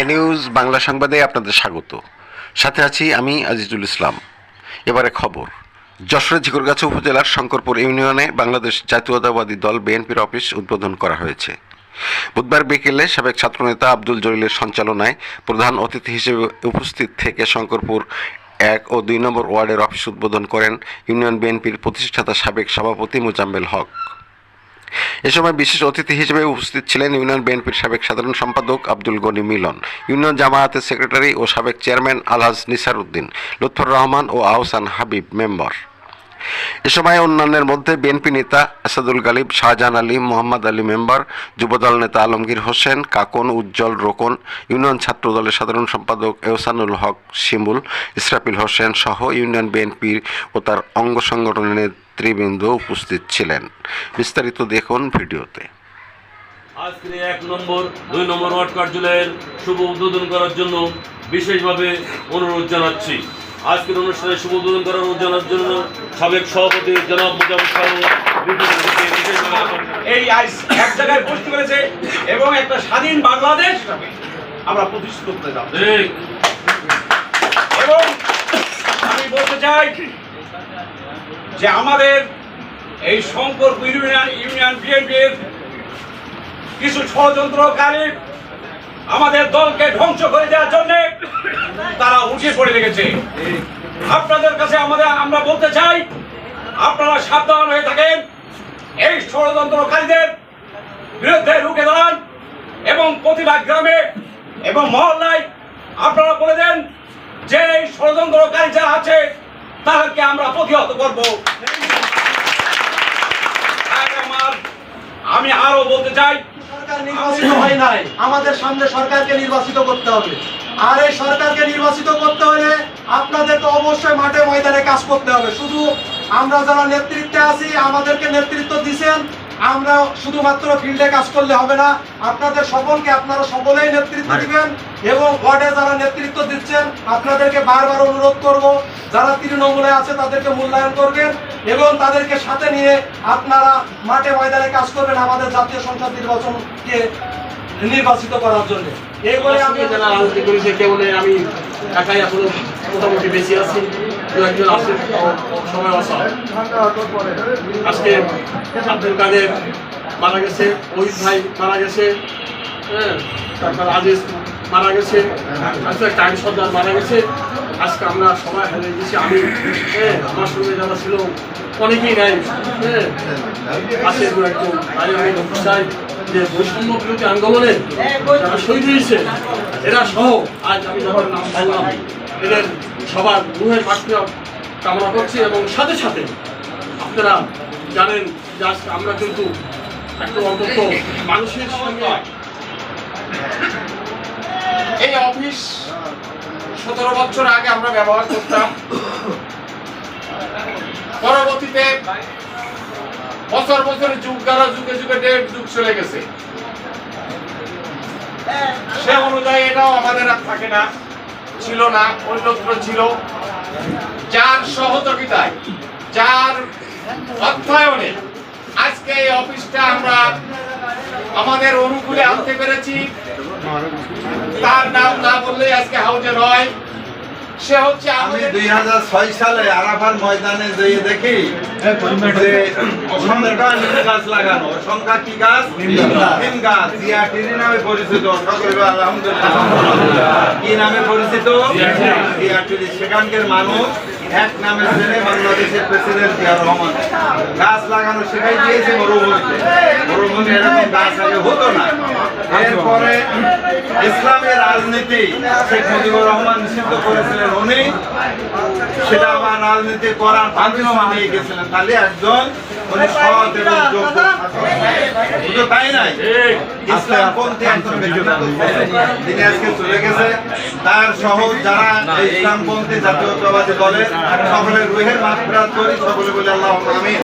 এ news Bangla সংবাদে আপনাদের স্বাগত। সাথে আছি আমি আজিজুল ইসলাম। এবারে খবর। যশোরের ঝিকরগাছা উপজেলার শঙ্করপুর ইউনিয়নে বাংলাদেশ জাতীয়তাবাদী দল বিএনপির অফিস উদ্বোধন করা হয়েছে। বুধবার বিকেলে সাবেক ছাত্রনেতা আব্দুল জলিলের সঞ্চালনায় প্রধান অতিথি হিসেবে উপস্থিত থেকে শঙ্করপুর এক ও দুই নম্বর ওয়ার্ডের অফিস উদ্বোধন করেন ইউনিয়ন বিএনপির প্রতিষ্ঠাতা সাবেক সভাপতি মোজাম্মেল হক। এ সময় বিশেষ অতিথি হিসেবে উপস্থিত ছিলেন ইউনিয়ন বিএনপির সাবেক সাধারণ সম্পাদক আব্দুল গনি মিলন, ইউনিয়ন জামায়াতের সেক্রেটারি ও সাবেক চেয়ারম্যান আলহাজ নিসার উদ্দিন লুৎফর রহমান ও আহসান হাবিব মেম্বার। এ সময় অন্যান্যের মধ্যে বিএনপি নেতা আসাদুল গালিব, শাহজাহান আলী, মোহাম্মদ আলী মেম্বার, যুবদল নেতা আলমগীর হোসেন, কাকন, উজ্জ্বল রোকন, ইউনিয়ন ছাত্র দলের সাধারণ সম্পাদক এহসানুল হক শিমুল, ইসরাফিল হোসেন সহ ইউনিয়ন বিএনপির ও তার অঙ্গ সংগঠনের নেতৃবৃন্দ উপস্থিত ছিলেন। বিস্তারিত দেখুন ভিডিওতে। আজকের এই এক নম্বর দুই নম্বর ওয়ার্ড কার্যালয়ের শুভ উদ্বোধন করার জন্য বিশেষভাবে অনুরোধ জানাচ্ছি। আজকের অনুষ্ঠানে শুভ উদ্বোধন করার অনুরোধ জানার জন্য সাবেক সভাপতি জনাব আমন্ত্রণ। এই এক জায়গায় বসতে পেরেছে এবং একটা স্বাধীন বাংলাদেশ আমরা প্রতিষ্ঠিত করতে যাব এবং আমি বলতে চাই যে আমাদের এই শঙ্কর ইউনিয়ন ইউনিয়ন বিএনপির কিছু ষড়যন্ত্রকারী আমাদের দলকে ধ্বংস করে দেওয়ার জন্য তারা উঠে পড়ে লেগেছে। আপনাদের কাছে আমাদের, আমরা বলতে চাই, আপনারা সাবধান হয়ে থাকেন। এই ষড়যন্ত্রকারীদের বিরুদ্ধে রুখে দাঁড়ান এবং প্রতিটা গ্রামে এবং মহল্লায় আপনারা বলে দেন যে এই ষড়যন্ত্রকারী যারা আছে তাদেরকে আমরা প্রতিহত করব। আমি আরও বলতে চাই আমাদের সামনে সরকারকে নির্বাচিত করতে হবে। আর এই সরকারকে নির্বাচিত করতে হলে তো অবশ্যই মাঠে ময়দানে কাজ করতে হবে। শুধু আমরা যারা নেতৃত্বে আছি, আমাদেরকে নেতৃত্ব দিছেন আমরা শুধুমাত্র ফিল্ডে কাজ করলে হবে না আপনাদের সকলকে আপনারা সকলেই নেতৃত্ব দিবেন এবং ওয়ার্ডে যারা নেতৃত্ব দিচ্ছেন আপনাদেরকে বারবার অনুরোধ করব যারা তৃণমূলে আছে তাদেরকে মূল্যায়ন করবেন এবং তাদেরকে সাথে নিয়ে আপনারা মাঠে ময়দানে কাজ করবেন আমাদের জাতীয় সংসদ নির্বাচনকে নির্বাচিত করার জন্য। এই বলে আমি যারা রাজনীতি করেছে কেবল আমি একাই এখনও মোটামুটি বেশি আছি। দু একজন আছে সময় অসা আজকে আব্দুল কাদের মারা গেছে, ওহিদ ভাই মারা গেছে হ্যাঁ তারপর আজিজ মারা গেছে, আজকে টাইম সর্দার মারা গেছে। আজকে আমরা সবাই হারিয়ে দিয়েছি আমি হ্যাঁ আমার সঙ্গে যারা ছিল, অনেকেই নাই হ্যাঁ। আছে দু একজন তাই আমি চাই যে বৈষম্য বিরোধী আন্দোলনে যারা শহীদ হয়েছে, এরা সহ, আজ আমি যাদের নাম বললাম, এদের সবার রুহের মাঠটা কামনা করছি এবং সাথে সাথে আপনারা জানেন যে আমরা কিন্তু একটু অন্তত মানুষের সঙ্গে এই অফিস সতেরো বছর আগে আমরা ব্যবহার করতাম। পরবর্তীতে বছর বছর যুগ দ্বারা যুগে যুগে দেড় যুগ চলে গেছে। সে অনুযায়ী এটাও আমাদের আর থাকে না। ছিল না, অন্যত্র ছিল। যার সহযোগিতায়, যার অর্থায়নে আজকে এই অফিসটা আমরা আমাদের অনুকূলে আনতে পেরেছি। তার নাম না বললেই আজকে হাউজে নয়। সে হচ্ছে আমি দুই হাজার ছয় সালে আরাফার ময়দানে যেয়ে দেখি যে অসংখ্য নিম গাছ লাগানো। অসংখ্য কি গাছ? নিম গাছ। জিয়াটিরি নামে পরিচিত। সকলে আলহামদুলিল্লাহ। কি নামে পরিচিত? জিয়াটিরি সেখানকার মানুষ এক নামে জেনে বাংলাদেশের প্রেসিডেন্ট জিয়া রহমান। গাছ লাগানো শেখাই দিয়েছে মরুভূমিতে মরুভূমি এরকম গাছ আগে হতো না। এরপরে ইসলামের রাজনীতি শেখ মুজিবুর রহমান নিষিদ্ধ করেছিলেন উনি। সেটা আবার রাজনীতি করার মাধ্যমে মানিয়ে গেছিলেন। তাহলে একজন উনি সৎ এবং যোগ্য। শুধু তাই নাই ইসলাম পন্থী একজন ব্যক্তি তিনি আজকে চলে গেছে। তার সহ যারা ইসলামপন্থী জাতীয়তাবাদী দলের সকলের রুহের মাত্রা করি সকলে বলে আল্লাহ আমিন।